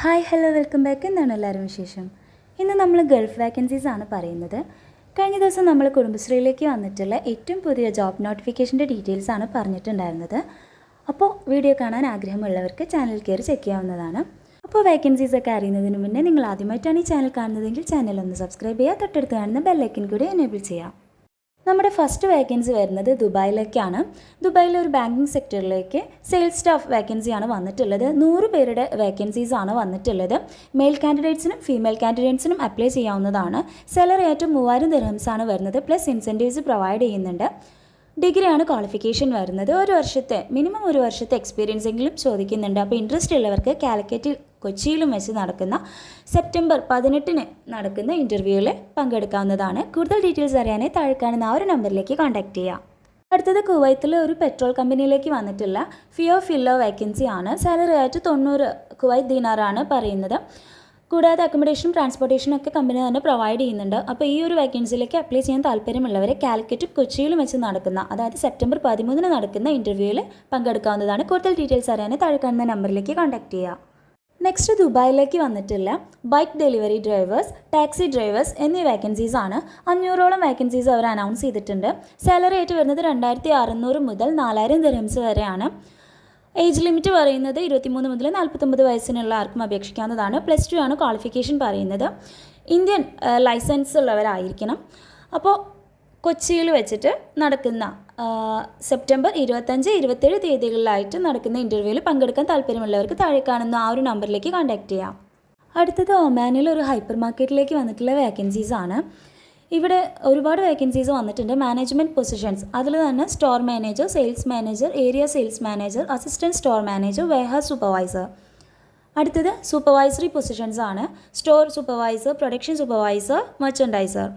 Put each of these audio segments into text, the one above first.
Hi hello welcome back. എന്താണ് എല്ലാവരും വിശേഷം? ഇന്ന് നമ്മൾ ഗൾഫ് വാക്കൻസീസ് ആണ് പറയുന്നത്. കഴിഞ്ഞ ദിവസം നമ്മൾ കുടുംബശ്രീയിലേക്ക് വന്നിട്ടുള്ള ഏറ്റവും പുതിയ ജോബ് നോട്ടിഫിക്കേഷന്റെ ഡീറ്റെയിൽസ് ആണ് പറഞ്ഞിട്ടുണ്ടായിരുന്നത്. അപ്പോൾ വീഡിയോ കാണാൻ ആഗ്രഹമുള്ളവർക്ക് ചാനൽ കയറി ചെക്ക് ചെയ്യാവുന്നതാണ്. അപ്പോൾ വേക്കൻസീസ് ഒക്കെ അറിയുന്നതിന് മുന്നേ നിങ്ങൾ ആദ്യമായിട്ടാണ് ഈ ചാനൽ കാണുന്നതെങ്കിൽ ചാനൽ ഒന്ന് സബ്സ്ക്രൈബ് ചെയ്യുക തൊട്ടടുത്ത് കാണുന്ന ബെല്ലൈക്കൻ കൂടി എനേബിൾ ചെയ്യാം നമ്മുടെ ഫസ്റ്റ് വേക്കൻസി വരുന്നത് ദുബായിലേക്കാണ്. ദുബായിലെ ഒരു ബാങ്കിങ് സെക്ടറിലേക്ക് സെയിൽസ് സ്റ്റാഫ് വേക്കൻസിയാണ് വന്നിട്ടുള്ളത്. നൂറ് പേരുടെ വേക്കൻസീസ് ആണ് വന്നിട്ടുള്ളത്. മെയിൽ കാൻഡിഡേറ്റ്സിനും ഫീമെയിൽ കാൻഡിഡേറ്റ്സിനും അപ്ലൈ ചെയ്യാവുന്നതാണ്. സാലറി ഏറ്റവും മൂവായിരം ദിർഹംസ് ആണ് വരുന്നത്. പ്ലസ് ഇൻസെന്റീവ്സ് പ്രൊവൈഡ് ചെയ്യുന്നുണ്ട്. ഡിഗ്രിയാണ് ക്വാളിഫിക്കേഷൻ വരുന്നത്. ഒരു വർഷത്തെ മിനിമം ഒരു വർഷത്തെ എക്സ്പീരിയൻസ് എങ്കിലും ചോദിക്കുന്നുണ്ട്. അപ്പോൾ ഇൻട്രസ്റ്റ് ഉള്ളവർക്ക് കാലിക്കറ്റിൽ കൊച്ചിയിലും വെച്ച് നടക്കുന്ന സെപ്റ്റംബർ പതിനെട്ടിന് നടക്കുന്ന ഇന്റർവ്യൂവിൽ പങ്കെടുക്കാവുന്നതാണ്. കൂടുതൽ ഡീറ്റെയിൽസ് അറിയാനേ താഴെ കാണുന്ന ആ ഒരു നമ്പറിലേക്ക് കോൺടാക്ട് ചെയ്യാം. അടുത്തത് കുവൈത്തിലെ ഒരു പെട്രോൾ കമ്പനിയിലേക്ക് വന്നിട്ടുള്ള ഫിയോ ഫില്ലോ വേക്കൻസി ആണ്. സാലറി ആയിട്ട് തൊണ്ണൂറ് കുവൈത്ത് ദീനാറാണ് പറയുന്നത്. കൂടാതെ അക്കോമഡേഷൻ ട്രാൻസ്പോർട്ടേഷൻ ഒക്കെ കമ്പനി തന്നെ പ്രൊവൈഡ് ചെയ്യുന്നുണ്ട്. അപ്പോൾ ഈ ഒരു വേക്കൻസിയിലേക്ക് അപ്ലൈ ചെയ്യാൻ താല്പര്യമുള്ളവരെ കാലിക്കറ്റ് കൊച്ചിയിലും വെച്ച് നടക്കുന്ന അതായത് സെപ്റ്റംബർ പതിമൂന്നിന് നടക്കുന്ന ഇന്റർവ്യൂവിൽ പങ്കെടുക്കാവുന്നതാണ്. കൂടുതൽ ഡീറ്റെയിൽസ് അറിയാൻ താഴെ കാണുന്ന നമ്പറിലേക്ക് കോൺടാക്ട് ചെയ്യുക നെക്സ്റ്റ് ദുബായിലേക്ക് വന്നിട്ടില്ല bike delivery drivers taxi drivers എന്നീ വേക്കൻസീസ് ആണ്. അഞ്ഞൂറോളം വേക്കൻസീസ് അവർ അനൗൺസ് ചെയ്തിട്ടുണ്ട്. സാലറി ആയിട്ട് വരുന്നത് രണ്ടായിരത്തി അറുന്നൂറ് മുതൽ നാലായിരം ദിർഹംസ് വരെയാണ്. ഏജ് ലിമിറ്റ് പറയുന്നത് ഇരുപത്തിമൂന്ന് മുതൽ നാൽപ്പത്തൊമ്പത് വയസ്സിനുള്ള ആർക്കും അപേക്ഷിക്കാവുന്നതാണ്. പ്ലസ് ടു ആണ് ക്വാളിഫിക്കേഷൻ പറയുന്നത്. ഇന്ത്യൻ ലൈസൻസ് ഉള്ളവരായിരിക്കണം. അപ്പോൾ കൊച്ചിയിൽ വെച്ചിട്ട് നടക്കുന്ന സെപ്റ്റംബർ ഇരുപത്തഞ്ച് ഇരുപത്തേഴ് തീയതികളിലായിട്ട് നടക്കുന്ന ഇന്റർവ്യൂവിൽ പങ്കെടുക്കാൻ താല്പര്യമുള്ളവർക്ക് താഴെ കാണുന്ന ആ ഒരു നമ്പറിലേക്ക് കോൺടാക്ട് ചെയ്യാം. അടുത്തത് ഒമാനിൽ ഒരു ഹൈപ്പർ മാർക്കറ്റിലേക്ക് വന്നിട്ടുള്ള വേക്കൻസീസ് ആണ്. ഇവിടെ ഒരുപാട് വേക്കൻസീസ് വന്നിട്ടുണ്ട്. മാനേജ്മെന്റ് പൊസിഷൻസ് അതിൽ തന്നെ store manager sales manager area sales manager assistant store manager warehouse supervisor അടുത്തത് സൂപ്പർവൈസറി പൊസിഷൻസ് ആണ്. Store supervisor production supervisor merchandiser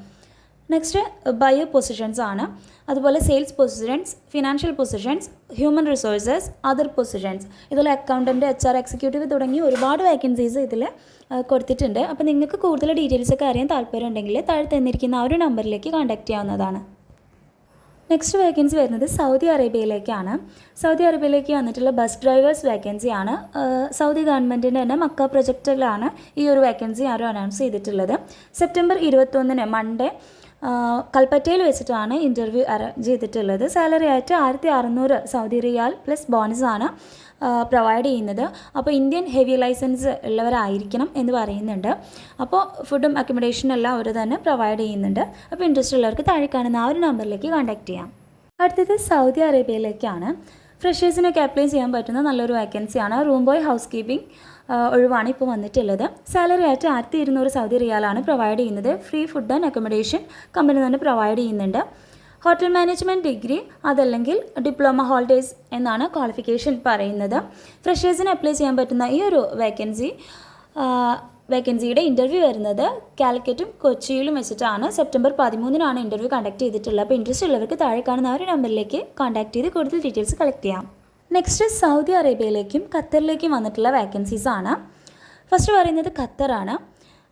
next buyer positions ആണ്. അതുപോലെ sales positions financial positions human resources other positions ഇതിൽ accountant H R executive തുടങ്ങി ഒരുപാട് vacancies ഇതിൽ കൊടുത്തിട്ടുണ്ട്. അപ്പോൾ നിങ്ങൾക്ക് കൂടുതൽ ഡീറ്റെയിൽസ് ഒക്കെ അറിയാൻ താല്പര്യം ഉണ്ടെങ്കിൽ താഴെ തന്നിരിക്കുന്ന ആ ഒരു നമ്പറിലേക്ക് കോൺടാക്ട് ചെയ്യാവുന്നതാണ്. നെക്സ്റ്റ് വേക്കൻസി വരുന്നത് സൗദി അറേബ്യയിലേക്കാണ്. സൗദി അറേബ്യയിലേക്ക് വന്നിട്ടുള്ള ബസ് ഡ്രൈവേഴ്സ് വേക്കൻസിയാണ് സൗദി ഗവൺമെന്റിന്റെ തന്നെ മക്ക പ്രൊജക്റ്റിലാണ് ഈ ഒരു വേക്കൻസി ആരും അനൗൺസ് ചെയ്തിട്ടുള്ളത്. സെപ്റ്റംബർ ഇരുപത്തൊന്നിന് മൺഡേ കൽപ്പറ്റയിൽ വെച്ചിട്ടാണ് ഇന്റർവ്യൂ അറേഞ്ച് ചെയ്തിട്ടുള്ളത്. സാലറി ആയിട്ട് ആയിരത്തി അറുന്നൂറ് സൗദി റിയാൽ പ്ലസ് ബോണസാണ് പ്രൊവൈഡ് ചെയ്യുന്നത്. അപ്പോൾ ഇന്ത്യൻ ഹെവി ലൈസൻസ് ഉള്ളവരായിരിക്കണം എന്ന് പറയുന്നുണ്ട്. അപ്പോൾ ഫുഡും അക്കോമഡേഷനും എല്ലാം അവർ തന്നെ പ്രൊവൈഡ് ചെയ്യുന്നുണ്ട്. അപ്പോൾ ഇൻട്രസ്റ്റ് ഉള്ളവർക്ക് താഴെ കാണുന്ന ആ ഒരു നമ്പറിലേക്ക് കോൺടാക്ട് ചെയ്യാം. അടുത്തത് സൗദി അറേബ്യയിലേക്കാണ്. ഫ്രഷേഴ്സിനൊക്കെ അപ്ലൈ ചെയ്യാൻ പറ്റുന്ന നല്ലൊരു വേക്കൻസിയാണ് റൂം ബോയ് ഹൗസ് കീപ്പിംഗ് ഒഴിവാണ് ഇപ്പോൾ വന്നിട്ടുള്ളത്. സാലറി ആയിട്ട് ആയിരത്തി ഇരുന്നൂറ് സൗദി റിയാലാണ് പ്രൊവൈഡ് ചെയ്യുന്നത്. Free food and accommodation company തന്നെ പ്രൊവൈഡ് ചെയ്യുന്നുണ്ട്. ഹോട്ടൽ മാനേജ്മെന്റ് ഡിഗ്രി അതല്ലെങ്കിൽ ഡിപ്ലോമ ഹോൾഡേഴ്സ് എന്നാണ് ക്വാളിഫിക്കേഷൻ പറയുന്നത്. ഫ്രഷേഴ്സിന് അപ്ലൈ ചെയ്യാൻ പറ്റുന്ന ഈ ഒരു വേക്കൻസി വേക്കൻസിയുടെ ഇന്റർവ്യൂ വരുന്നത് കാലിക്കറ്റും കൊച്ചിയിലും വെച്ചിട്ടാണ്. സെപ്റ്റംബർ പതിമൂന്നിനാണ് ഇന്റർവ്യൂ കണ്ടക്ട് ചെയ്തിട്ടുള്ളത്. അപ്പോൾ ഇൻട്രസ്റ്റ് ഉള്ളവർക്ക് താഴെ കാണുന്ന ആ ഒരു നമ്പറിലേക്ക് കോൺടാക്ട് ചെയ്ത് കൂടുതൽ ഡീറ്റെയിൽസ് കളക്ട് ചെയ്യാം. നെക്സ്റ്റ് സൗദി അറേബ്യയിലേക്കും ഖത്തറിലേക്കും വന്നിട്ടുള്ള വേക്കൻസീസ് ആണ്. ഫസ്റ്റ് പറയുന്നത് ഖത്തറാണ്.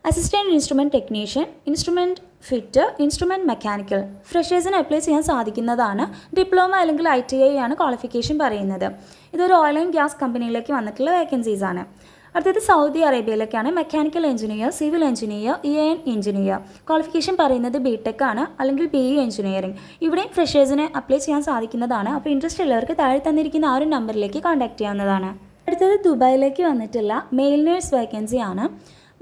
Assistant instrument technician instrument fit instrument mechanical ഫ്രഷേഴ്സിന് apply ചെയ്യാൻ സാധിക്കുന്നതാണ്. ഡിപ്ലോമ അല്ലെങ്കിൽ ഐ ടി ഐ ആണ് ക്വാളിഫിക്കേഷൻ പറയുന്നത്. ഇതൊരു ഓയിൽ ആൻഡ് ഗ്യാസ് കമ്പനിയിലേക്ക് വന്നിട്ടുള്ള വേക്കൻസീസ് ആണ്. അടുത്തത് Saudi അറേബ്യയിലേക്കാണ് mechanical engineer civil engineer E N engineer qualification പറയുന്നത് ബി ടെക് ആണ് അല്ലെങ്കിൽ ബി ഇ എഞ്ചിനീയറിംഗ് ഇവിടെയും ഫ്രഷേഴ്സിന് അപ്ലൈ ചെയ്യാൻ സാധിക്കുന്നതാണ്. അപ്പോൾ ഇൻട്രസ്റ്റ് ഉള്ളവർക്ക് താഴെ തന്നിരിക്കുന്ന ആ ഒരു നമ്പറിലേക്ക് കോൺടാക്ട് ചെയ്യാവുന്നതാണ്. അടുത്തത് ദുബായിലേക്ക് വന്നിട്ടുള്ള മെയിൽ നേഴ്സ് വേക്കൻസി ആണ്.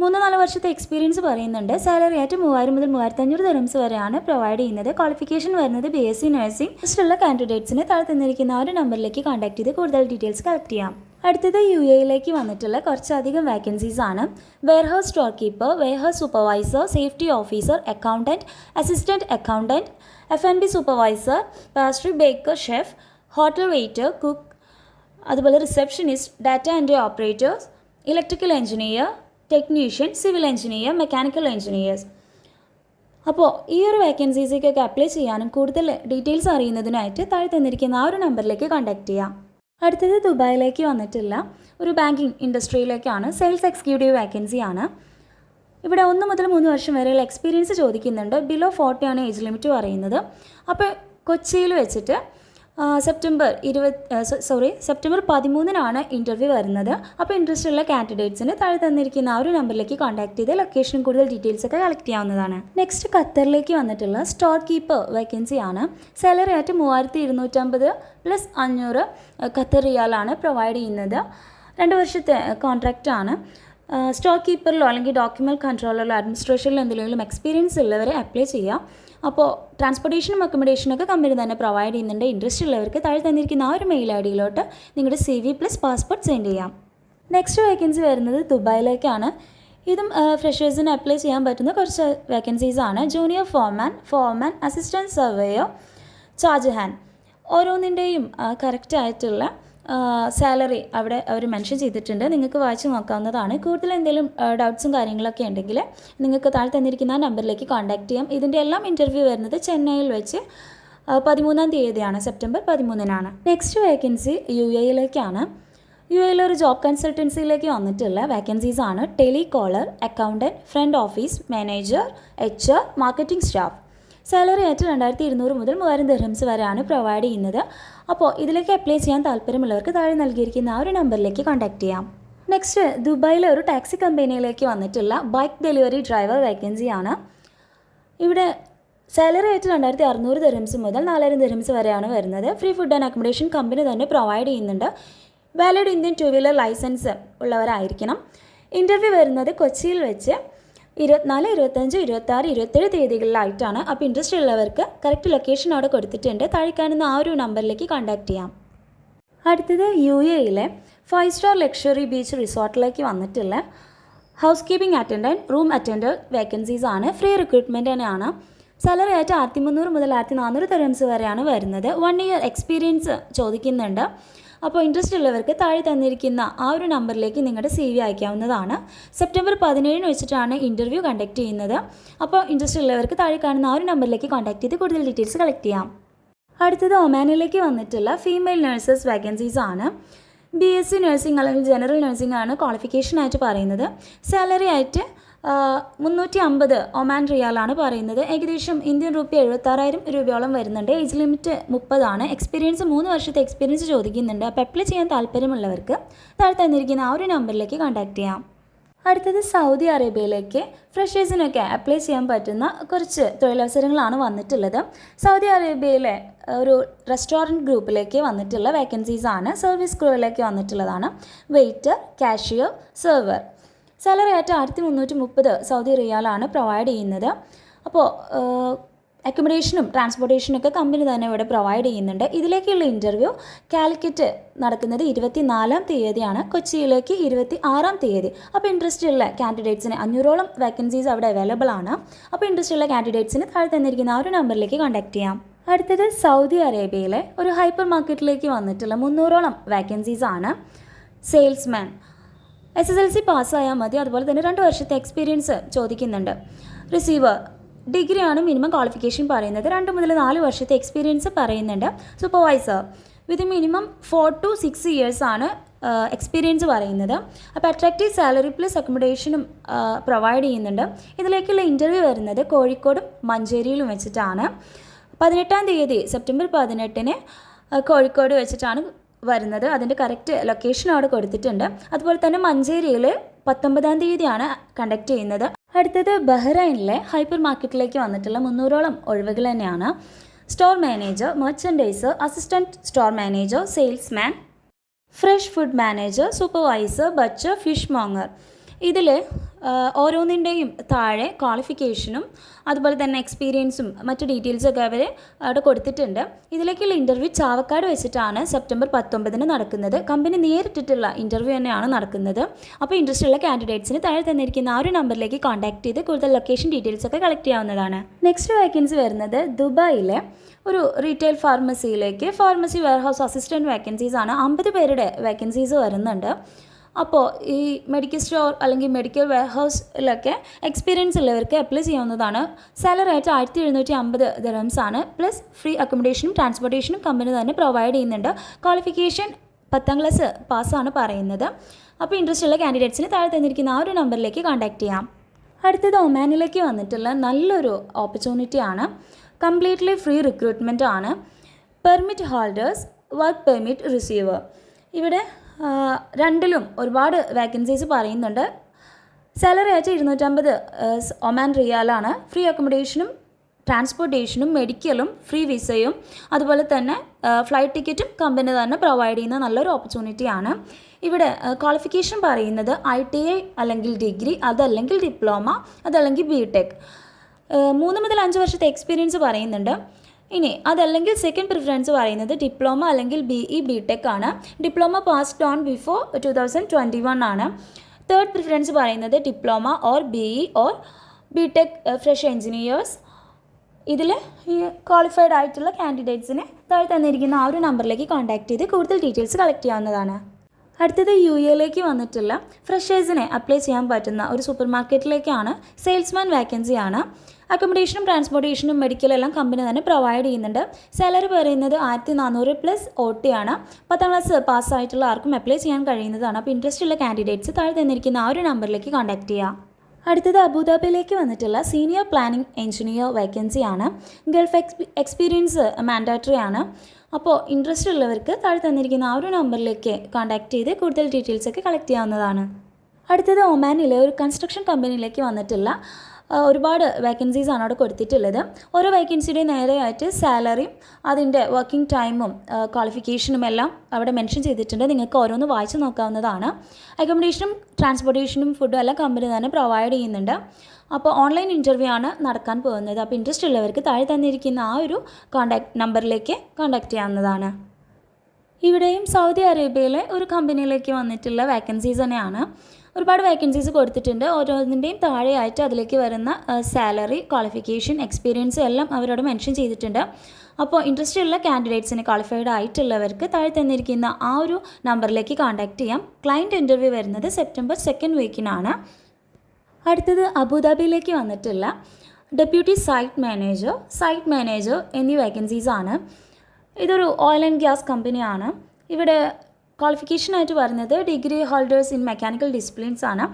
മൂന്ന് നാല് വർഷത്തെ എക്സ്പീരിയൻസ് പറയുന്നുണ്ട്. സാലറി ആയിട്ട് മൂവായിരം മുതൽ മൂവായിരത്തി അഞ്ഞൂറ് ദിറംസ് വരെയാണ് പ്രൊവൈഡ് ചെയ്യുന്നത്. ക്വാളിഫിക്കേഷൻ വരുന്നത് ബി എസ് സി നഴ്സിംഗ് ഇഷ്ടമുള്ള കാൻഡിഡേറ്റ്സിന് താഴെ തന്നിരിക്കുന്ന ആ ഒരു നമ്പറിലേക്ക് കോൺടാക്ട് ചെയ്ത് കൂടുതൽ ഡീറ്റെയിൽസ് കളക്ട് ചെയ്യാം. അടുത്തത് യു എയിലേക്ക് വന്നിട്ടുള്ള കുറച്ചധികം വേക്കൻസീസ് ആണ്. Warehouse store keeper warehouse supervisor safety officer accountant assistant accountant F N B supervisor pastry baker chef hotel waiter cook അതുപോലെ receptionist data entry operators electrical engineer technician civil engineer mechanical engineers അപ്പോൾ ഈ ഒരു വേക്കൻസീസിലേക്കൊക്കെ apply ചെയ്യാനും കൂടുതൽ details അറിയുന്നതിനായിട്ട് താഴെ തന്നിരിക്കുന്ന ആ ഒരു നമ്പറിലേക്ക് കോണ്ടാക്ട് ചെയ്യാം. അടുത്തത് ദുബായിലേക്ക് വന്നിട്ടില്ല. ഒരു ബാങ്കിങ് ഇൻഡസ്ട്രിയിലേക്കാണ്. സെയിൽസ് എക്സിക്യൂട്ടീവ് വേക്കൻസി ആണ് ഇവിടെ ഒന്ന് മുതൽ മൂന്ന് വർഷം വരെയുള്ള എക്സ്പീരിയൻസ് ചോദിക്കുന്നുണ്ട്. ബിലോ ഫോർട്ടി ആണ് ഏജ് ലിമിറ്റ് പറയുന്നത്. അപ്പോൾ കൊച്ചിയിൽ വെച്ചിട്ട് സെപ്റ്റംബർ ഇരുപത് സോറി സെപ്റ്റംബർ പതിമൂന്നിനാണ് ഇന്റർവ്യൂ വരുന്നത്. അപ്പോൾ ഇൻട്രസ്റ്റ് ഉള്ള കാൻഡിഡേറ്റ്സിന് താഴെ തന്നിരിക്കുന്ന ആ ഒരു നമ്പറിലേക്ക് കോൺടാക്ട് ചെയ്ത് ലൊക്കേഷൻ കൂടുതൽ ഡീറ്റെയിൽസ് ഒക്കെ കളക്ട് ചെയ്യാവുന്നതാണ്. നെക്സ്റ്റ് ഖത്തറിലേക്ക് വന്നിട്ടുള്ള സ്റ്റോർ കീപ്പർ വേക്കൻസി ആണ്. സാലറി ആയിട്ട് മൂവായിരത്തി ഇരുന്നൂറ്റമ്പത് പ്ലസ് അഞ്ഞൂറ് ഖത്തർ റിയാലാണ് പ്രൊവൈഡ് ചെയ്യുന്നത്. രണ്ട് വർഷത്തെ കോൺട്രാക്റ്റ് ആണ്. സ്റ്റോർ കീപ്പറിലോ അല്ലെങ്കിൽ ഡോക്യുമെന്റ് കൺട്രോളറിലോ അഡ്മിനിസ്ട്രേഷനിലോ എന്തെങ്കിലും എക്സ്പീരിയൻസ് ഉള്ളവരെ അപ്ലൈ ചെയ്യാം. അപ്പോൾ ട്രാൻസ്പോർട്ടേഷനും അക്കോമഡേഷനും ഒക്കെ കമ്പനി തന്നെ പ്രൊവൈഡ് ചെയ്യുന്നുണ്ട്. ഇൻട്രസ്റ്റ് ഉള്ളവർക്ക് താഴെ തന്നിരിക്കുന്ന ആ ഒരു മെയിൽ ഐ ഡിയിലോട്ട് നിങ്ങളുടെ C V plus passport send ചെയ്യാം. നെക്സ്റ്റ് വേക്കൻസി വരുന്നത് ദുബായിലേക്കാണ്. ഇതും ഫ്രഷേഴ്സിന് അപ്ലൈ ചെയ്യാൻ പറ്റുന്ന കുറച്ച് വേക്കൻസീസ് ആണ്. Junior foreman foreman assistant surveyor chargehand ഓരോന്നിന്റെയും കറക്റ്റ് ആയിട്ടുള്ള സാലറി അവിടെ അവർ മെൻഷൻ ചെയ്തിട്ടുണ്ട്. നിങ്ങൾക്ക് വായിച്ച് നോക്കാവുന്നതാണ്. കൂടുതൽ എന്തെങ്കിലും ഡൗട്ട്സും കാര്യങ്ങളൊക്കെ ഉണ്ടെങ്കിൽ നിങ്ങൾക്ക് താഴെ തന്നിരിക്കുന്ന നമ്പറിലേക്ക് കോൺടാക്ട് ചെയ്യാം. ഇതിന്റെ എല്ലാം ഇന്റർവ്യൂ വരുന്നത് ചെന്നൈയിൽ വെച്ച് പതിമൂന്നാം തീയതിയാണ്. സെപ്റ്റംബർ പതിമൂന്നിനാണ്. നെക്സ്റ്റ് വേക്കൻസി യു എയിലേക്കാണ് യു എയിൽ ഒരു ജോബ് കൺസൾട്ടൻസിയിലേക്ക് വന്നിട്ടുള്ള വേക്കൻസീസ് ആണ്. Telecaller accountant front office manager H R marketing staff salary ആയിട്ട് രണ്ടായിരത്തി ഇരുന്നൂറ് മുതൽ മൂവായിരം ദിർഹംസ് വരെയാണ് പ്രൊവൈഡ് ചെയ്യുന്നത്. അപ്പോൾ ഇതിലേക്ക് അപ്ലൈ ചെയ്യാൻ താല്പര്യമുള്ളവർക്ക് താഴെ നൽകിയിരിക്കുന്ന ആ ഒരു നമ്പറിലേക്ക് കോൺടാക്ട് ചെയ്യാം. നെക്സ്റ്റ് ദുബായിലെ ഒരു ടാക്സി കമ്പനിയിലേക്ക് വന്നിട്ടുള്ള ബൈക്ക് ഡെലിവറി ഡ്രൈവർ വേക്കൻസി ആണ്. ഇവിടെ സാലറി ആയിട്ട് രണ്ടായിരത്തി അറുന്നൂറ് ദിർഹംസ് മുതൽ നാലായിരം ദിർഹംസ് വരെയാണ് വരുന്നത്. Free food and accommodation company തന്നെ പ്രൊവൈഡ് ചെയ്യുന്നുണ്ട്. Valid Indian two wheeler licence ഉള്ളവരായിരിക്കണം. Interview വരുന്നത് കൊച്ചിയിൽ വെച്ച് ഇരുപത്തിനാല് ഇരുപത്തഞ്ച് ഇരുപത്താറ് ഇരുപത്തേഴ് തീയതികളിലായിട്ടാണ് അപ്പോൾ ഇൻട്രസ്റ്റ് ഉള്ളവർക്ക് കറക്റ്റ് ലൊക്കേഷൻ അവിടെ കൊടുത്തിട്ടുണ്ട്. താഴെ കാണുന്ന ആ ഒരു നമ്പറിലേക്ക് കോൺടാക്ട് ചെയ്യാം. അടുത്തത് യു എയിലെ ഫൈവ് സ്റ്റാർ ലക്ഷറി ബീച്ച് റിസോർട്ടിലേക്ക് വന്നിട്ടുള്ള house keeping attendant room attender vacancies ആണ്. ഫ്രീ റിക്രൂട്ട്മെന്റ് തന്നെയാണ്. സാലറി ആയിട്ട് ആയിരത്തി മുന്നൂറ് മുതൽ ആയിരത്തി നാനൂറ് തെരംസ് വരെയാണ് വരുന്നത്. വൺ ഇയർ എക്സ്പീരിയൻസ് ചോദിക്കുന്നുണ്ട്. അപ്പോൾ ഇൻട്രസ്റ്റ് ഉള്ളവർക്ക് താഴെ തന്നിരിക്കുന്ന ആ ഒരു നമ്പറിലേക്ക് നിങ്ങളുടെ സി വി അയക്കാവുന്നതാണ്. സെപ്റ്റംബർ പതിനേഴിന് വെച്ചിട്ടാണ് ഇന്റർവ്യൂ കണ്ടക്ട് ചെയ്യുന്നത്. അപ്പോൾ ഇൻട്രസ്റ്റ് ഉള്ളവർക്ക് താഴെ കാണുന്ന ആ ഒരു നമ്പറിലേക്ക് കോൺടാക്ട് ചെയ്ത് കൂടുതൽ ഡീറ്റെയിൽസ് കളക്ട് ചെയ്യാം. അടുത്തത് ഒമാനിലേക്ക് വന്നിട്ടുള്ള ഫീമെയിൽ നഴ്സസ് വേക്കൻസീസ് ആണ്. ബി എസ് സി നഴ്സിംഗ് അല്ലെങ്കിൽ ജനറൽ നഴ്സിംഗ് ആണ് ക്വാളിഫിക്കേഷൻ ആയിട്ട് പറയുന്നത്. സാലറി ആയിട്ട് മുന്നൂറ്റി അമ്പത് ഒമാൻ റിയാലാണ് പറയുന്നത്. ഏകദേശം ഇന്ത്യൻ റുപ്പി എഴുപത്താറായിരം രൂപയോളം വരുന്നുണ്ട്. ഏജ് ലിമിറ്റ് മുപ്പതാണ്. എക്സ്പീരിയൻസ് മൂന്ന് വർഷത്തെ എക്സ്പീരിയൻസ് ചോദിക്കുന്നുണ്ട്. അപ്പോൾ അപ്ലൈ ചെയ്യാൻ താല്പര്യമുള്ളവർക്ക് താഴെ തന്നിരിക്കുന്ന ആ ഒരു നമ്പറിലേക്ക് കോൺടാക്ട് ചെയ്യാം. അടുത്തത് സൗദി അറേബ്യയിലേക്ക്. ഫ്രഷേഴ്സിനൊക്കെ അപ്ലൈ ചെയ്യാൻ പറ്റുന്ന കുറച്ച് തൊഴിലവസരങ്ങളാണ് വന്നിട്ടുള്ളത്. സൗദി അറേബ്യയിലെ ഒരു റെസ്റ്റോറന്റ് ഗ്രൂപ്പിലേക്ക് വന്നിട്ടുള്ള വേക്കൻസീസ് ആണ്. സർവീസ് ക്രൂവിലേക്ക് വന്നിട്ടുള്ളതാണ്. വെയിറ്റർ കാഷ്യർ സെർവർ സാലറി ആയിട്ട് ആയിരത്തി മുന്നൂറ്റി മുപ്പത് സൗദി റിയാലാണ് പ്രൊവൈഡ് ചെയ്യുന്നത്. അപ്പോൾ അക്കോമഡേഷനും ട്രാൻസ്പോർട്ടേഷനും ഒക്കെ കമ്പനി തന്നെ ഇവിടെ പ്രൊവൈഡ് ചെയ്യുന്നുണ്ട്. ഇതിലേക്കുള്ള ഇന്റർവ്യൂ കാലിക്കറ്റ് നടക്കുന്നത് ഇരുപത്തിനാലാം തീയതിയാണ്. കൊച്ചിയിലേക്ക് ഇരുപത്തി ആറാം തീയതി. അപ്പോൾ ഇൻട്രസ്റ്റ് ഉള്ള കാൻഡിഡേറ്റ്സിന് അഞ്ഞൂറോളം വേക്കൻസീസ് അവിടെ അവൈലബിൾ ആണ്. അപ്പോൾ ഇൻട്രസ്റ്റ് ഉള്ള കാൻഡിഡേറ്റ്സിന് താഴെ തന്നിരിക്കുന്ന ആ ഒരു നമ്പറിലേക്ക് കോൺടാക്ട് ചെയ്യാം. അടുത്തത് സൗദി അറേബ്യയിലെ ഒരു ഹൈപ്പർ മാർക്കറ്റിലേക്ക് വന്നിട്ടുള്ള മുന്നൂറോളം വേക്കൻസീസ് ആണ്. Salesman S S L C പാസ്സായാൽ മതി. അതുപോലെ തന്നെ രണ്ട് വർഷത്തെ എക്സ്പീരിയൻസ് ചോദിക്കുന്നുണ്ട്. റിസീവർ ഡിഗ്രിയാണ് മിനിമം ക്വാളിഫിക്കേഷൻ പറയുന്നത്. രണ്ട് മുതൽ നാല് വർഷത്തെ എക്സ്പീരിയൻസ് പറയുന്നുണ്ട്. Supervisor with minimum four to six years ആണ് എക്സ്പീരിയൻസ് പറയുന്നത്. അപ്പോൾ അട്രാക്റ്റീവ് സാലറി പ്ലസ് അക്കോമഡേഷനും പ്രൊവൈഡ് ചെയ്യുന്നുണ്ട്. ഇതിലേക്കുള്ള ഇന്റർവ്യൂ വരുന്നത് കോഴിക്കോടും മഞ്ചേരിയിലും വെച്ചിട്ടാണ്. പതിനെട്ടാം തീയതി സെപ്റ്റംബർ പതിനെട്ടിന് കോഴിക്കോട് വെച്ചിട്ടാണ് വരുന്നത്. അതിന്റെ കറക്റ്റ് ലൊക്കേഷൻ അവിടെ കൊടുത്തിട്ടുണ്ട്. അതുപോലെ തന്നെ മഞ്ചേരിയിൽ പത്തൊമ്പതാം തീയതിയാണ് കണ്ടക്ട് ചെയ്യുന്നത്. അടുത്തത് ബഹ്റൈനിലെ ഹൈപ്പർ മാർക്കറ്റിലേക്ക് വന്നിട്ടുള്ള മുന്നൂറോളം ഒഴിവുകൾ തന്നെയാണ്. Store manager merchandiser assistant store manager salesman fresh food manager supervisor butcher fish monger ഇതിൽ ഓരോന്നിന്റെയും താഴെ ക്വാളിഫിക്കേഷനും അതുപോലെ തന്നെ എക്സ്പീരിയൻസും മറ്റു ഡീറ്റെയിൽസൊക്കെ അവർ അവിടെ കൊടുത്തിട്ടുണ്ട്. ഇതിലേക്കുള്ള ഇന്റർവ്യൂ ചാവക്കാട് വെച്ചിട്ടാണ് സെപ്റ്റംബർ പത്തൊമ്പതിന് നടക്കുന്നത്. കമ്പനി നേരിട്ടിട്ടുള്ള ഇന്റർവ്യൂ തന്നെയാണ് നടക്കുന്നത്. അപ്പോൾ ഇൻട്രസ്റ്റ് ഉള്ള കാൻഡിഡേറ്റ്സിന് താഴെ തന്നിരിക്കുന്ന ആ ഒരു നമ്പറിലേക്ക് കോൺടാക്ട് ചെയ്ത് കൂടുതൽ ലൊക്കേഷൻ ഡീറ്റെയിൽസ് ഒക്കെ കളക്ട് ചെയ്യാവുന്നതാണ്. നെക്സ്റ്റ് വേക്കൻസി വരുന്നത് ദുബായിലെ ഒരു റീറ്റെയിൽ ഫാർമസിയിലേക്ക് ഫാർമസി വെയർഹൗസ് അസിസ്റ്റന്റ് വേക്കൻസീസ് ആണ്. അമ്പത് പേരുടെ വേക്കൻസീസ് വരുന്നുണ്ട്. അപ്പോൾ ഈ മെഡിക്കൽ സ്റ്റോർ അല്ലെങ്കിൽ മെഡിക്കൽ വെയർഹൗസിലൊക്കെ എക്സ്പീരിയൻസ് ഉള്ളവർക്ക് അപ്ലൈ ചെയ്യാവുന്നതാണ്. സാലറി ആയിട്ട് ആയിരത്തി എഴുന്നൂറ്റി അമ്പത് ദിറംസ് ആണ് പ്ലസ് ഫ്രീ അക്കോമഡേഷനും ട്രാൻസ്പോർട്ടേഷനും കമ്പനി തന്നെ പ്രൊവൈഡ് ചെയ്യുന്നുണ്ട്. ക്വാളിഫിക്കേഷൻ പത്താം ക്ലാസ് പാസ്സാണ് പറയുന്നത്. അപ്പോൾ ഇൻട്രസ്റ്റ് ഉള്ള കാൻഡിഡേറ്റ്സിന് താഴെ തന്നിരിക്കുന്ന ആ ഒരു നമ്പറിലേക്ക് കോൺടാക്ട് ചെയ്യാം. അടുത്തത് ഒമാനിലേക്ക് വന്നിട്ടുള്ള നല്ലൊരു ഓപ്പർച്യൂണിറ്റിയാണ് കംപ്ലീറ്റ്ലി ഫ്രീ റിക്രൂട്ട്മെന്റ് ആണ്. Permit holders work permit receiver ഇവിടെ രണ്ടിലും ഒരുപാട് വേക്കൻസീസ് പറയുന്നുണ്ട്. സാലറി ആയിട്ട് ഇരുന്നൂറ്റമ്പത് ഒമാൻ റിയാലാണ്. ഫ്രീ അക്കോമഡേഷനും ട്രാൻസ്പോർട്ടേഷനും മെഡിക്കലും ഫ്രീ വിസയും അതുപോലെ തന്നെ ഫ്ലൈറ്റ് ടിക്കറ്റും കമ്പനി തന്നെ പ്രൊവൈഡ് ചെയ്യുന്ന നല്ലൊരു ഓപ്പർച്യൂണിറ്റിയാണ് ഇവിടെ ക്വാളിഫിക്കേഷൻ പറയുന്നത് ഐ ടി ഐ അല്ലെങ്കിൽ ഡിഗ്രി അതല്ലെങ്കിൽ ഡിപ്ലോമ അതല്ലെങ്കിൽ ബി ടെക് മൂന്ന് മുതൽ അഞ്ച് വർഷത്തെ എക്സ്പീരിയൻസ് പറയുന്നുണ്ട്. ഇനി അതല്ലെങ്കിൽ സെക്കൻഡ് പ്രിഫറൻസ് പറയുന്നത് ഡിപ്ലോമ അല്ലെങ്കിൽ ബി ഇ ബി ടെക് ആണ്. Diploma passed on before two thousand twenty one ആണ്. തേർഡ് പ്രിഫറൻസ് പറയുന്നത് diploma or B E or B tech fresh engineers ഇതിൽ ക്വാളിഫൈഡ് ആയിട്ടുള്ള കാൻഡിഡേറ്റ്സിനെ താഴെ തന്നിരിക്കുന്ന ആ ഒരു നമ്പറിലേക്ക് കോൺടാക്ട് ചെയ്ത് കൂടുതൽ ഡീറ്റെയിൽസ് കളക്ട് ചെയ്യാവുന്നതാണ്. അടുത്തത് യു എയിലേക്ക് വന്നിട്ടുള്ള ഫ്രഷേഴ്സിനെ അപ്ലൈ ചെയ്യാൻ പറ്റുന്ന ഒരു സൂപ്പർ മാർക്കറ്റിലേക്കാണ് സെയിൽസ്മാൻ വേക്കൻസി ആണ്. അക്കോമഡേഷനും ട്രാൻസ്പോർട്ടേഷനും മെഡിക്കലും എല്ലാം കമ്പനി തന്നെ പ്രൊവൈഡ് ചെയ്യുന്നുണ്ട്. സാലറി പറയുന്നത് ആയിരത്തി നാനൂറ് പ്ലസ് ഒ ടി ആണ്. പത്താം ക്ലാസ് പാസ്സായിട്ടുള്ള ആർക്കും അപ്ലൈ ചെയ്യാൻ കഴിയുന്നതാണ്. അപ്പോൾ ഇൻട്രസ്റ്റ് ഉള്ള കാൻഡിഡേറ്റ്സ് താഴെ തന്നിരിക്കുന്ന ആ ഒരു നമ്പറിലേക്ക് കോൺടാക്ട് ചെയ്യാം. അടുത്തത് അബുദാബിയിലേക്ക് വന്നിട്ടുള്ള സീനിയർ പ്ലാനിംഗ് എഞ്ചിനീയർ വേക്കൻസി ആണ്. ഗൾഫ് എക്സ്പി എക്സ്പീരിയൻസ് മാൻഡാറ്ററി ആണ്. അപ്പോൾ ഇൻട്രസ്റ്റ് ഉള്ളവർക്ക് താഴെ തന്നിരിക്കുന്ന ആ ഒരു നമ്പറിലേക്ക് കോൺടാക്ട് ചെയ്ത് കൂടുതൽ ഡീറ്റെയിൽസ് ഒക്കെ കളക്ട് ചെയ്യാവുന്നതാണ്. അടുത്തത് ഒമാനിലെ ഒരു കൺസ്ട്രക്ഷൻ കമ്പനിയിലേക്ക് വന്നിട്ടുള്ള ഒരുപാട് വേക്കൻസീസ് ആണ് അവിടെ കൊടുത്തിട്ടുള്ളത്. ഓരോ വേക്കൻസിയുടെയും നേരെയായിട്ട് സാലറിയും അതിന്റെ വർക്കിംഗ് ടൈമും ക്വാളിഫിക്കേഷനും എല്ലാം അവിടെ മെൻഷൻ ചെയ്തിട്ടുണ്ട്. നിങ്ങൾക്ക് ഓരോന്ന് വായിച്ച് നോക്കാവുന്നതാണ്. അക്കോമഡേഷനും ട്രാൻസ്പോർട്ടേഷനും ഫുഡും എല്ലാം കമ്പനി തന്നെ പ്രൊവൈഡ് ചെയ്യുന്നുണ്ട്. അപ്പോൾ ഓൺലൈൻ ഇന്റർവ്യൂ ആണ് നടക്കാൻ പോകുന്നത്. അപ്പോൾ ഇൻട്രസ്റ്റ് ഉള്ളവർക്ക് താഴെ തന്നിരിക്കുന്ന ആ ഒരു കോൺടാക്ട് നമ്പറിലേക്ക് കോൺടാക്ട് ചെയ്യാവുന്നതാണ്. ഇവിടെയും സൗദി അറേബ്യയിലെ ഒരു കമ്പനിയിലേക്ക് വന്നിട്ടുള്ള വേക്കൻസീസ് തന്നെയാണ്. ഒരുപാട് വേക്കൻസീസ് കൊടുത്തിട്ടുണ്ട്. ഓരോന്നിന്റെയും താഴെയായിട്ട് അതിലേക്ക് വരുന്ന സാലറി ക്വാളിഫിക്കേഷൻ എക്സ്പീരിയൻസ് എല്ലാം അവരോട് മെൻഷൻ ചെയ്തിട്ടുണ്ട്. അപ്പോൾ ഇൻട്രസ്റ്റ് ഉള്ള കാൻഡിഡേറ്റ്സിന് ക്വാളിഫൈഡ് ആയിട്ടുള്ളവർക്ക് താഴെ തന്നിരിക്കുന്ന ആ ഒരു നമ്പറിലേക്ക് കോൺടാക്ട് ചെയ്യാം. ക്ലയന്റ് ഇന്റർവ്യൂ വരുന്നത് സെപ്റ്റംബർ സെക്കൻഡ് വീക്കിനാണ് അടുത്തത് അബുദാബിയിലേക്ക് വന്നിട്ടുള്ള deputy site manager site manager എന്നീ വേക്കൻസീസ് ആണ്. ഇതൊരു ഓയിൽ ആൻഡ് ഗ്യാസ് കമ്പനിയാണ് ഇവിടെ ക്വാളിഫിക്കേഷനായിട്ട് പറയുന്നത് degree holders in mechanical disciplines ആണ്.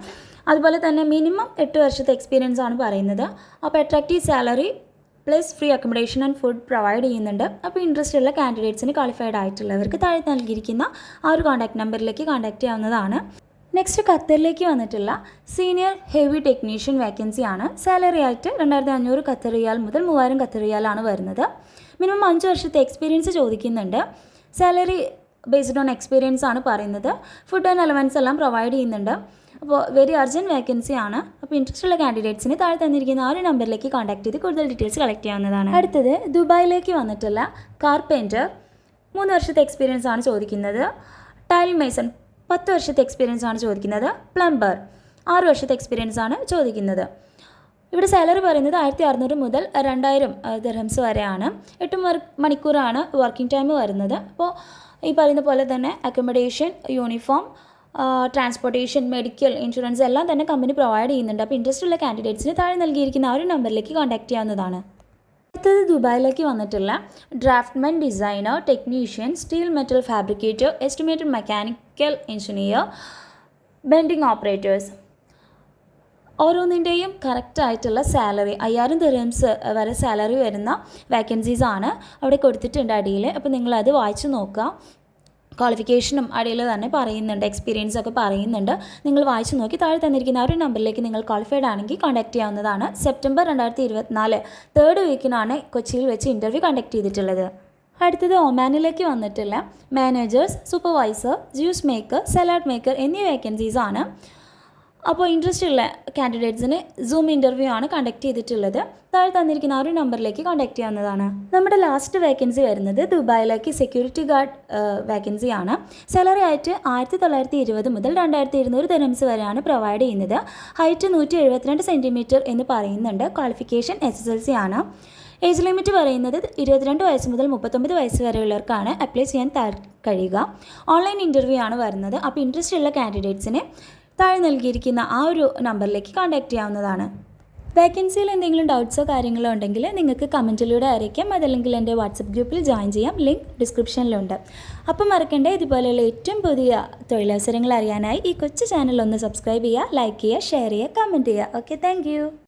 അതുപോലെ തന്നെ മിനിമം എട്ട് വർഷത്തെ എക്സ്പീരിയൻസ് ആണ് പറയുന്നത്. അപ്പോൾ attractive salary plus free accommodation and food provide ചെയ്യുന്നുണ്ട്. അപ്പോൾ ഇൻട്രസ്റ്റ് ഉള്ള കാൻഡിഡേറ്റ്സിന് ക്വാളിഫൈഡ് ആയിട്ടുള്ളവർക്ക് താഴെ നൽകിയിരിക്കുന്ന ആ ഒരു കോൺടാക്ട് നമ്പറിലേക്ക് കോൺടാക്ട് ചെയ്യാവുന്നതാണ്. നെക്സ്റ്റ് ഖത്തറിലേക്ക് വന്നിട്ടുള്ള സീനിയർ ഹെവി ടെക്നീഷ്യൻ വേക്കൻസി ആണ്. സാലറി ആയിട്ട് രണ്ടായിരത്തി അഞ്ഞൂറ് ഖത്തർ റിയാൽ മുതൽ മൂവായിരം ഖത്തർ റിയാലാണ് വരുന്നത്. മിനിമം അഞ്ച് വർഷത്തെ എക്സ്പീരിയൻസ് ചോദിക്കുന്നുണ്ട്. സാലറി ബേസ്ഡ് ഓൺ എക്സ്പീരിയൻസ് ആണ് പറയുന്നത്. ഫുഡ് ആൻഡ് അലവൻസ് എല്ലാം പ്രൊവൈഡ് ചെയ്യുന്നുണ്ട്. അപ്പോൾ വെരി അർജന്റ് വേക്കൻസി ആണ്. അപ്പോൾ ഇൻട്രസ്റ്റ് ഉള്ള കാൻഡിഡേറ്റ്സിന് താഴെ തന്നിരിക്കുന്ന ആ ഒരു നമ്പറിലേക്ക് കോൺടാക്ട് ചെയ്ത് കൂടുതൽ ഡീറ്റെയിൽസ് കളക്ട് ചെയ്യാവുന്നതാണ്. അടുത്തത് ദുബായിലേക്ക് വന്നിട്ടുള്ള കാർപെന്റർ മൂന്ന് വർഷത്തെ എക്സ്പീരിയൻസ് ആണ് ചോദിക്കുന്നത്. ടൈൽ മേസൺ പത്ത് വർഷത്തെ എക്സ്പീരിയൻസ് ആണ് ചോദിക്കുന്നത്. പ്ലംബർ ആറ് വർഷത്തെ എക്സ്പീരിയൻസ് ആണ് ചോദിക്കുന്നത്. ഇവിടെ സാലറി പറയുന്നത് ആയിരത്തി അറുന്നൂറ് മുതൽ രണ്ടായിരം ദർഹംസ് വരെയാണ്. എട്ട് മണിക്കൂറാണ് വർക്കിംഗ് ടൈം വരുന്നത്. അപ്പോൾ ഈ പറയുന്ന പോലെ തന്നെ accommodation uniform transportation medical insurance എല്ലാം തന്നെ കമ്പനി പ്രൊവൈഡ് ചെയ്യുന്നുണ്ട്. അപ്പോൾ ഇൻട്രസ്റ്റ് ഉള്ള കാൻഡിഡേറ്റ്സിന് താഴെ നൽകിയിരിക്കുന്ന ആ ഒരു നമ്പറിലേക്ക് കോൺടാക്ട് ചെയ്യാവുന്നതാണ്. അടുത്തത് ദുബായിലേക്ക് വന്നിട്ടുള്ള draftsman designer technician steel metal fabricator estimated mechanical engineer bending operators ഓരോന്നിന്റെയും കറക്റ്റ് ആയിട്ടുള്ള സാലറി അയ്യായിരം ദിറംസ് വരെ സാലറി വരുന്ന വേക്കൻസീസ് ആണ് അവിടെ കൊടുത്തിട്ടുണ്ട് അടിയിൽ. അപ്പോൾ നിങ്ങളത് വായിച്ചു നോക്കുക. ക്വാളിഫിക്കേഷനും അടിയിൽ തന്നെ പറയുന്നുണ്ട് എക്സ്പീരിയൻസ് ഒക്കെ പറയുന്നുണ്ട്. നിങ്ങൾ വായിച്ചു നോക്കി താഴെ തന്നിരിക്കുന്ന ആ ഒരു നമ്പറിലേക്ക് നിങ്ങൾ ക്വാളിഫൈഡ് ആണെങ്കിൽ കോൺടാക്ട് ചെയ്യാവുന്നതാണ്. സെപ്റ്റംബർ രണ്ടായിരത്തി ഇരുപത്തിനാല് തേർഡ് വീക്കിനാണ് കൊച്ചിയിൽ വെച്ച് ഇന്റർവ്യൂ കണ്ടക്ട് ചെയ്തിട്ടുള്ളത്. അടുത്തത് ഒമാനിലേക്ക് വന്നിട്ടുള്ള managers supervisor juice maker salad maker എന്നീ വേക്കൻസീസ് ആണ്. അപ്പോൾ ഇൻട്രസ്റ്റ് ഉള്ള കാൻഡിഡേറ്റ്സിന് സൂം ഇന്റർവ്യൂ ആണ് കണ്ടക്ട് ചെയ്തിട്ടുള്ളത്. താഴെ തന്നിരിക്കുന്ന ആ ഒരു നമ്പറിലേക്ക് കോൺടാക്ട് ചെയ്യാവുന്നതാണ്. നമ്മുടെ ലാസ്റ്റ് വേക്കൻസി വരുന്നത് ദുബായിലേക്ക് സെക്യൂരിറ്റി ഗാർഡ് വേക്കൻസി ആണ്. സാലറി ആയിട്ട് ആയിരത്തി തൊള്ളായിരത്തി ഇരുപത് മുതൽ രണ്ടായിരത്തി ഇരുന്നൂറ് ദിനംസ് വരെയാണ് പ്രൊവൈഡ് ചെയ്യുന്നത്. ഹൈറ്റ് നൂറ്റി എഴുപത്തിരണ്ട് സെന്റിമീറ്റർ എന്ന് പറയുന്നുണ്ട്. Qualification S S L C ആണ്. ഏജ് ലിമിറ്റ് പറയുന്നത് ഇരുപത്തിരണ്ട് വയസ്സ് മുതൽ മുപ്പത്തൊമ്പത് വയസ്സ് വരെയുള്ളവർക്കാണ് അപ്ലൈ ചെയ്യാൻ കഴിയുക. ഓൺലൈൻ ഇന്റർവ്യൂ ആണ് വരുന്നത്. അപ്പോൾ ഇൻട്രസ്റ്റ് ഉള്ള കാൻഡിഡേറ്റ്സിനെ താഴെ നൽകിയിരിക്കുന്ന ആ ഒരു നമ്പറിലേക്ക് കോൺടാക്ട് ചെയ്യാവുന്നതാണ്. വേക്കൻസിയിൽ എന്തെങ്കിലും ഡൗട്ട്സോ കാര്യങ്ങളോ ഉണ്ടെങ്കിൽ നിങ്ങൾക്ക് കമന്റിലൂടെ അറിയിക്കാം. അതല്ലെങ്കിൽ എന്റെ വാട്സപ്പ് ഗ്രൂപ്പിൽ ജോയിൻ ചെയ്യാം. ലിങ്ക് ഡിസ്ക്രിപ്ഷനിലുണ്ട് അപ്പം മറക്കണ്ട ഇതുപോലെയുള്ള ഏറ്റവും പുതിയ തൊഴിലവസരങ്ങൾ അറിയാനായി ഈ കൊച്ചു ചാനൽ ഒന്ന് സബ്സ്ക്രൈബ് ചെയ്യുക ലൈക്ക് ചെയ്യുക ഷെയർ ചെയ്യുക കമന്റ് ചെയ്യുക. Okay thank